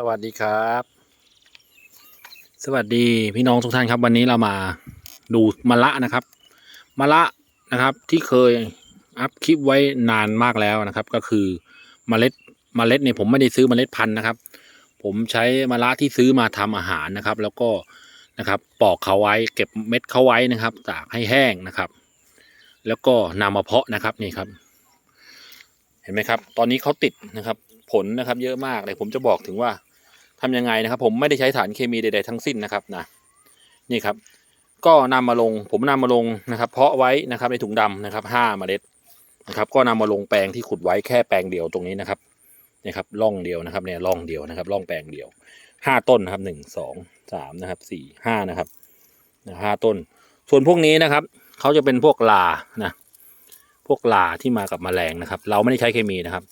สวัสดีครับ สวัสดีพี่น้องทุกท่านครับ วันนี้เรามาดูมะละนะครับมะละนะครับ ที่เคยอัพคลิปไว้นานมากแล้วนะครับ ก็คือเมล็ดเมล็ดเนี่ยผมไม่ได้ซื้อเมล็ดพันธุ์นะครับ ผมใช้มะละที่ซื้อมาทำอาหารนะครับ แล้วก็นะครับปอกเขาไว้เก็บเม็ดเขาไว้นะครับ ตากให้แห้งนะครับ แล้วก็นำมาเพาะนะครับนี่ครับ เห็นไหมครับ ตอนนี้เขาติดนะครับ ผลนะครับ เยอะมากเลยผมจะบอกถึงว่า ทำยังไงนะครับ ผมไม่ได้ใช้สารเคมีใดๆทั้งสิ้นนะครับนะนี่ครับ ก็นำมาลงผมนำมาลงนะครับ เพาะไว้นะครับในถุงดำนะครับห้าเมล็ดนะครับ ก็นำมาลงแปลงที่ขุดไว้แค่แปลงเดียวตรงนี้นะครับนี่ครับร่องเดียวนะครับเนี่ยร่องเดียวนะครับร่องแปลงเดียวห้าต้นนะครับหนึ่งสองสามนะครับสี่ห้านะครับห้าต้น ส่วนพวกนี้นะครับเขาจะเป็นพวกลานะพวกลาที่มากับแมลงนะครับ เราไม่ได้ใช้เคมีนะครับ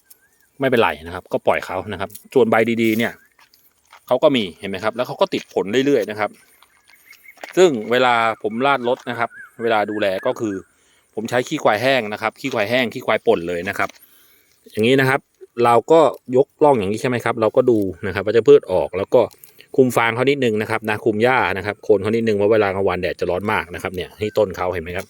ไม่เป็นไรนะครับ ก็ปล่อยเขานะครับ ส่วนใบดีๆเนี่ย เขาก็มีเห็นไหมครับ แล้วเขาก็ติดผลเรื่อยๆนะครับ ซึ่งเวลาผมราดรถนะครับ เวลาดูแลก็คือ ผมใช้ขี้ควายแห้งนะครับขี้ควายแห้งขี้ควายป่นเลยนะครับ อย่างนี้นะครับ เราก็ยกล่องอย่างนี้ใช่ไหมครับ เราก็ดูนะครับว่าจะพืชออกแล้วก็คุมฟางเขานิดนึงนะครับนะคุมหญ้านะครับโคนเขานิดนึงเพราะเวลากลางวันแดดจะร้อนมากนะครับเนี่ยที่ต้นเขาเห็นไหมครับ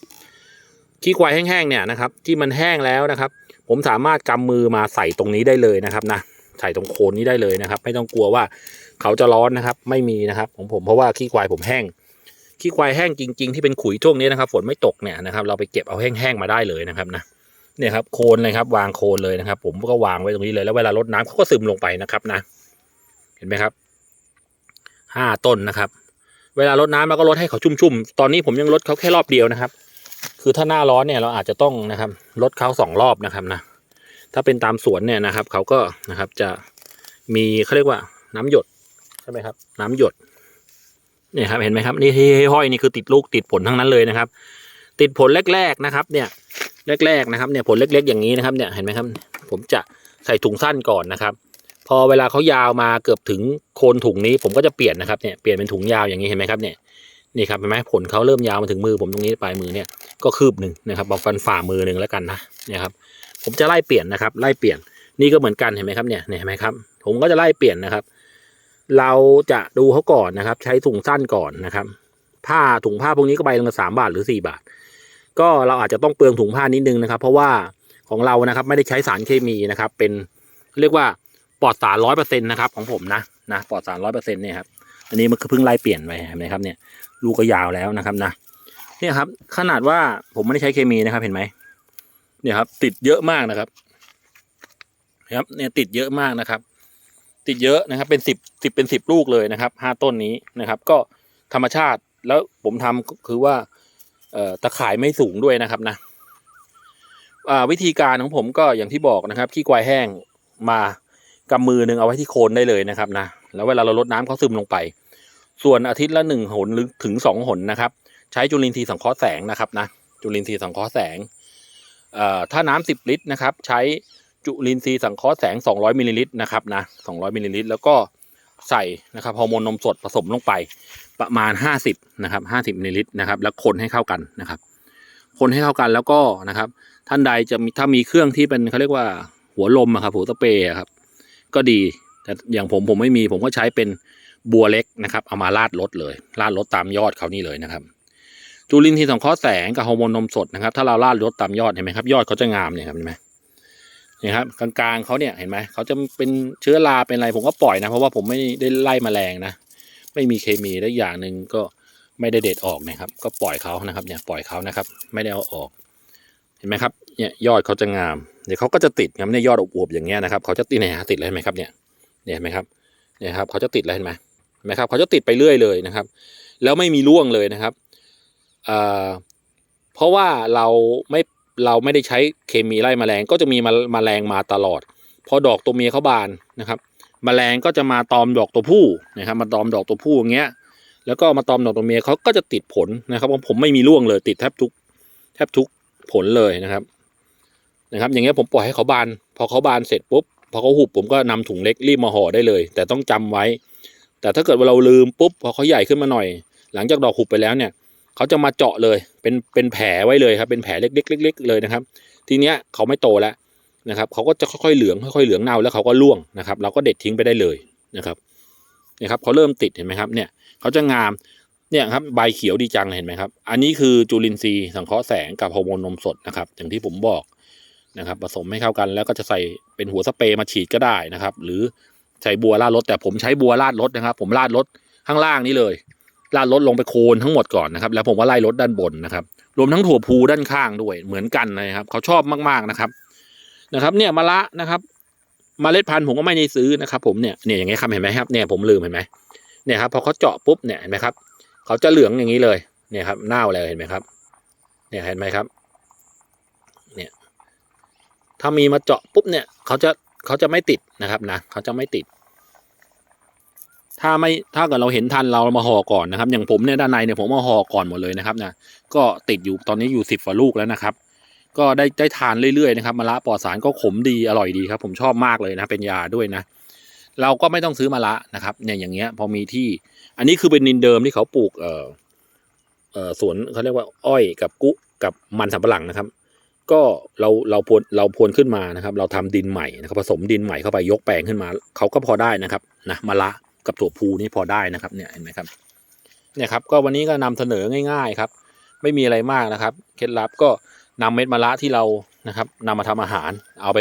ขี้ควายแห้งๆเนี่ยนะครับที่มันแห้งแล้วนะครับ ผมสามารถกำมือมาใส่ตรงนี้ได้เลยนะครับนะ ใส่ตรงโคนนี้ได้เลยนะครับ ไม่ต้องกลัวว่าเขาจะร้อนนะครับ ไม่มีนะครับของผมเพราะว่าขี้ควายผมแห้งขี้ควายแห้งจริง ๆ ที่เป็นขุยช่วงนี้นะครับ ฝนไม่ตกเนี่ยนะครับ เราไปเก็บเอาแห้งๆมาได้เลยนะครับนะเนี่ยครับโคนเลยครับ วางโคนเลยนะครับ ผมก็วางไว้ตรงนี้เลยแล้วเวลารดน้ำเขาก็ซึมลงไปนะครับนะ เห็นไหมครับห้าต้นนะครับ เวลารดน้ำเราก็รดให้เขาชุ่มๆตอนนี้ผมยังรดเขาแค่รอบเดียวนะครับ คือถ้าหน้าร้อนเนี่ยเราอาจจะต้องนะครับลดเขาสองรอบนะครับนะ ถ้าเป็นตามสวนเนี่ยนะครับ เขาก็นะครับจะมีเขาเรียกว่าน้ำหยดใช่ไหมครับ น้ำหยดเนี่ยครับเห็นไหมครับนี่ที่ห้อยนี่คือติดลูกติดผลทั้งนั้นเลยนะครับ ติดผลแรกๆนะครับ เนี่ยแรกๆนะครับเนี่ยผลเล็ก ๆ อย่างนี้นะครับเนี่ยเห็นไหมครับ ผมจะใส่ถุงสั้นก่อนนะครับ พอเวลาเขายาวมาเกือบถึงโคนถุงนี้ ผมก็จะเปลี่ยนนะครับเนี่ยเปลี่ยนเป็นถุงยาวอย่างนี้เห็นไหมครับเนี่ยนี่ครับเห็นไหมผลเขาเริ่มยาวมาถึงมือผมตรงนี้ปลายมือเนี่ยก็คืบหนึ่งนะครับบอกฟันฝ่ามือหนึ่งแล้วกันนะเนี่ยครับ ผมจะไล่เปลี่ยนนะครับ ไล่เปลี่ยนนี่ก็เหมือนกันเห็นไหมครับเนี่ยเห็นไหมครับ ผมก็จะไล่เปลี่ยนนะครับ เราจะดูเขาก่อนนะครับ ใช้ถุงสั้นก่อนนะครับ ผ้าถุงผ้าพวกนี้ก็ใบละสามบาทหรือสี่บาท ก็เราอาจจะต้องเปลืองถุงผ้านิดนึงนะครับ เพราะว่าของเรานะครับ ไม่ได้ใช้สารเคมีนะครับ เป็นเรียกว่าปลอดสารร้อยเปอร์เซ็นต์นะครับของผมนะนะปลอดสารร้อยเปอร์เซ็นต์เนี่ยครับอันนี้มันคือเพิ่งไล่เปลี่ยนไปเห็นไหมครับเนี่ยลูกก็ยาวแล้วนะครับนะเนี่ยครับ ขนาดว่าผมไม่ได้ใช้เคมีนะครับเห็นไหม เนี่ยครับ ติดเยอะมากนะครับนะครับ เนี่ยติดเยอะมากนะครับ ติดเยอะนะครับ เป็นสิบสิบเป็นสิบลูกเลยนะครับห้าต้นนี้นะครับ ก็ธรรมชาติแล้วผมทำก็คือว่าเอ่อตะข่ายไม่สูงด้วยนะครับนะอ่าวิธีการของผมก็อย่างที่บอกนะครับ ขี้ควายแห้งมากำมือหนึ่งเอาไว้ที่โคนได้เลยนะครับนะแล้วเวลาเราลดน้ำเขาซึมลงไป ส่วนอาทิตย์ละหนึ่งหนหรือถึงสองหนนะครับ ใช้จุลินทรีย์สังเคราะห์แสงนะครับนะจุลินทรีย์สังเคราะห์แสง ถ้าน้ำสิบลิตรนะครับ ใช้จุลินทรีย์สังเคราะห์แสง 200มิลลิลิตรนะครับนะ200มิลลิลิตรแล้วก็ใส่นะครับฮอร์โมนนมสดผสมลงไปประมาณ 50นะครับ50มิลลิลิตรนะครับ แล้วคนให้เข้ากันนะครับ คนให้เข้ากันแล้วก็นะครับ ท่านใดจะมีถ้ามีเครื่องที่เป็นเขาเรียกว่าหัวลมอะครับหัวสเปรย์ครับ ก็ดีแต่อย่างผมผมไม่มีผมก็ใช้เป็นบัวเล็กนะครับ เอามาลาดรถเลยลาดรถตามยอดเขานี่เลยนะครับ จุลินทรีย์สังเคราะห์แสงกับฮอร์โมนนมสดนะครับ ถ้าเราลาดรถตามยอดเห็นไหมครับ ยอดเขาจะงามเนี่ยครับเห็นไหมนี่ครับกลางๆเขาเนี่ยเห็นไหมเขาจะเป็นเชื้อราเป็นอะไรผมก็ปล่อยนะ เพราะว่าผมไม่ได้ไล่แมลงนะ ไม่มีเคมีและอย่างหนึ่งก็ไม่ได้เด็ดออกนะครับ ก็ปล่อยเขานะครับ เนี่ยปล่อยเขานะครับ ไม่ได้เอาออก เห็นไหมครับเนี่ยยอดเขาจะงามเดี๋ยวเขาก็จะติดครับเนี่ยยอดอวบๆอย่างเงี้ยนะครับเขาจะติดเนี่ยติดเลยเห็นไหมครับเนี่ยเนี่ยเห็นไหมครับเนี่ยครับเขาจะติดเลยเห็นไหมนะครับเขาจะติดไปเรื่อยเลยนะครับ แล้วไม่มีร่วงเลยนะครับ เพราะว่าเราไม่เราไม่ได้ใช้เคมีไล่แมลงก็จะมีมแมลงมาตลอด พอดอกตัวเมียเขาบานนะครับแมลงก็จะมาตอมดอกตัวผู้นะครับมาตอมดอกตัวผู้อย่างเงี้ยแล้วก็มาตอมดอกตัวเมียเขาก็จะติดผลนะครับผมไม่มีร่วงเลยติดแทบทุกแทบทุกผลเลยนะครับนะครับ อย่างเงี้ยผมปล่อยให้เขาบาน พอเขาบานเสร็จปุ๊บพอเขาหุบผมก็นำถุงเล็กรีบมาห่อได้เลย แต่ต้องจำไว้ แต่ถ้าเกิดว่าเราลืมปุ๊บพอเขาใหญ่ขึ้นมาหน่อย หลังจากดอกหุบไปแล้วเนี่ย เขาจะมาเจาะเลยเป็นเป็นแผลไว้เลยครับเป็นแผลเล็กๆเล็กๆเลยนะครับ ทีเนี้ยเขาไม่โตแล้วนะครับเขาก็จะค่อยๆเหลืองค่อยๆเหลืองเน่าแล้วเขาก็ร่วงนะครับ เราก็เด็ดทิ้งไปได้เลยนะครับนี่ครับเขาเริ่มติดเห็นไหมครับเนี่ยเขาจะงามเนี่ยครับใบเขียวดีจังเลยเห็นไหมครับ อันนี้คือจุลินทรีย์สังเคราะห์แสงกับฮอร์โมนนมสดนะครับ อย่างที่ผมบอกนะครับ ผสมให้เข้ากันแล้วก็จะใส่เป็นหัวสเปรย์มาฉีดก็ได้นะครับ หรือใช้บัวราดรถแต่ผมใช้บัวราดรถนะครับ ผมราดรถข้างล่างนี้เลย ราดรถลงไปโคนทั้งหมดก่อนนะครับ แล้วผมก็ไล่รถด้านบนนะครับ รวมทั้งถั่วพูด้านข้างด้วยเหมือนกันนะครับ เขาชอบมากๆนะครับนะครับเนี่ยมะละนะครับมเมล็ดพันธุ์ผมก็ไม่ได้ซื้อนะครับ ผมเนี่ยเนี่ยอย่างเงี้ยครับเห็นไหมครับเนี่ยผมลืมเห็นไหมเนี่ยครับพอเขาเจาะปุ๊บเนี่ยเห็นไหมครับเขาจะเหลืองอย่างนี้เลยเนี่ยครับเน่าแล้วเห็นไหมครับ เนี่ยเห็นไหมครับ เนี่ย ถ้ามีมาเจาะปุ๊บเนี่ยเขาจะเขาจะไม่ติดนะครับนะเขาจะไม่ติด ถ้าไม่ถ้าเกิดเราเห็นทันเรามาห่อก่อนนะครับ อย่างผมเนี่ยด้านในเนี่ยผมมาห่อก่อนหมดเลยนะครับนะก็ติดอยู่ตอนนี้อยู่สิบฝ่าลูกแล้วนะครับ ก็ได้ได้ทานเรื่อยๆนะครับมะระปลอดสารก็ขมดีอร่อยดีครับ ผมชอบมากเลยนะเป็นยาด้วยนะ เราก็ไม่ต้องซื้อมะระนะครับ เนี่ยอย่างเงี้ยพอมีที่ อันนี้คือเป็นดินเดิมที่เขาปลูกเอ่อเอ่อสวนเขาเรียกว่า อ้อยกับกุกับมันสำปะหลังนะครับ ก็เราเราพรวนเราพรวนขึ้นมานะครับ เราทำดินใหม่นะครับผสมดินใหม่เข้าไปยกแปลงขึ้นมาเขาก็พอได้นะครับนะมะระ กับถั่วพูนี่พอได้นะครับเนี่ยเห็นไหมครับเนี่ยครับก็วันนี้ก็นำเสนอง่าย ๆครับ ไม่มีอะไรมากนะครับเคล็ดลับก็นำเม็ดมะระที่เรานะครับนำมาทำอาหาร เอาไป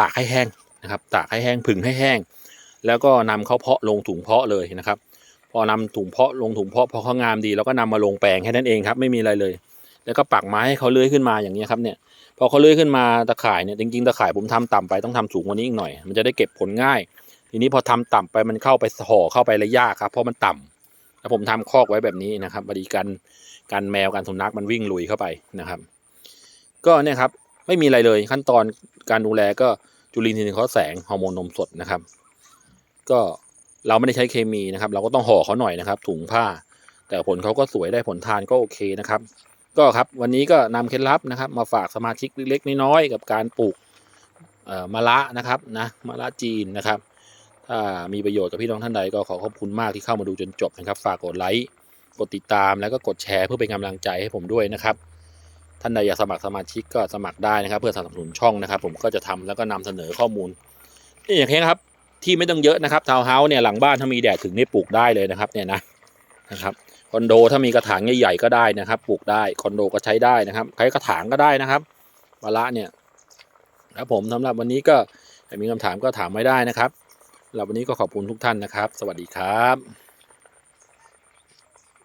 ตากให้แห้งนะครับ ตากให้แห้งผึ่งให้แห้ง แล้วก็นำเขาเพาะลงถุงเพาะเลยนะครับ พอนำถุงเพาะลงถุงเพาะพอเขางามดีเราก็นำมาลงแปลงแค่นั้นเองครับ ไม่มีอะไรเลย แล้วก็ปักไม้ให้เขาเลื้อยขึ้นมาอย่างนี้ครับเนี่ยพอเขาเลื้อยขึ้นมาตะข่ายเนี่ยจริงๆตะข่ายผมทำต่ำไปต้องทำสูงกว่านี้อีกหน่อย มันจะได้เก็บผลง่าย ทีนี้พอทำต่ำไปมันเข้าไปห่อเข้าไประยากครับเพราะมันต่ำแล้วผมทำคอกไว้แบบนี้นะครับบริการการแมวการสุนัขมันวิ่งลุยเข้าไปนะครับ ก็เนี่ยครับไม่มีอะไรเลยขั้นตอนการดูแลก็จุลินทรีย์เคราแสงฮอร์โมนนมสดนะครับ ก็เราไม่ได้ใช้เคมีนะครับ เราก็ต้องห่อเขาหน่อยนะครับถุงผ้า แต่ผลเขาก็สวยได้ผลทานก็โอเคนะครับ ก็ครับวันนี้ก็นำเคล็ดลับนะครับ มาฝากสมาชิกเล็กๆน้อยๆกับการปลูกมะระนะครับนะมะระจีนนะครับ ถ้ามีประโยชน์กับพี่น้องท่านใดก็ขอขอบคุณมากที่เข้ามาดูจนจบนะครับ ฝากกดไลค์ กดติดตามแล้วก็กดแชร์เพื่อเป็นกำลังใจให้ผมด้วยนะครับ ท่านใดอยากสมัครสมาชิกก็สมัครได้นะครับ เพื่อสนับสนุนช่องนะครับ ผมก็จะทำแล้วก็นำเสนอข้อมูลนี่อย่างนี้นครับ ที่ไม่ต้องเยอะนะครับทาวน์เฮาส์เนี่ยหลังบ้านถ้ามีแดดถึงนี่ปลูกได้เลยนะครับเนี่ยนะนะครับคอนโดถ้ามีกระถางใหญ่ๆก็ได้นะครับปลูกได้คอนโดก็ใช้ได้นะครับใช้กระถางก็ได้นะครับมะละเนี่ยครับผมสำหรับวันนี้ก็ใครมีคำถามก็ถามไม่ได้นะครับ เราวันนี้ก็ขอบคุณทุกท่านนะครับ สวัสดีครับ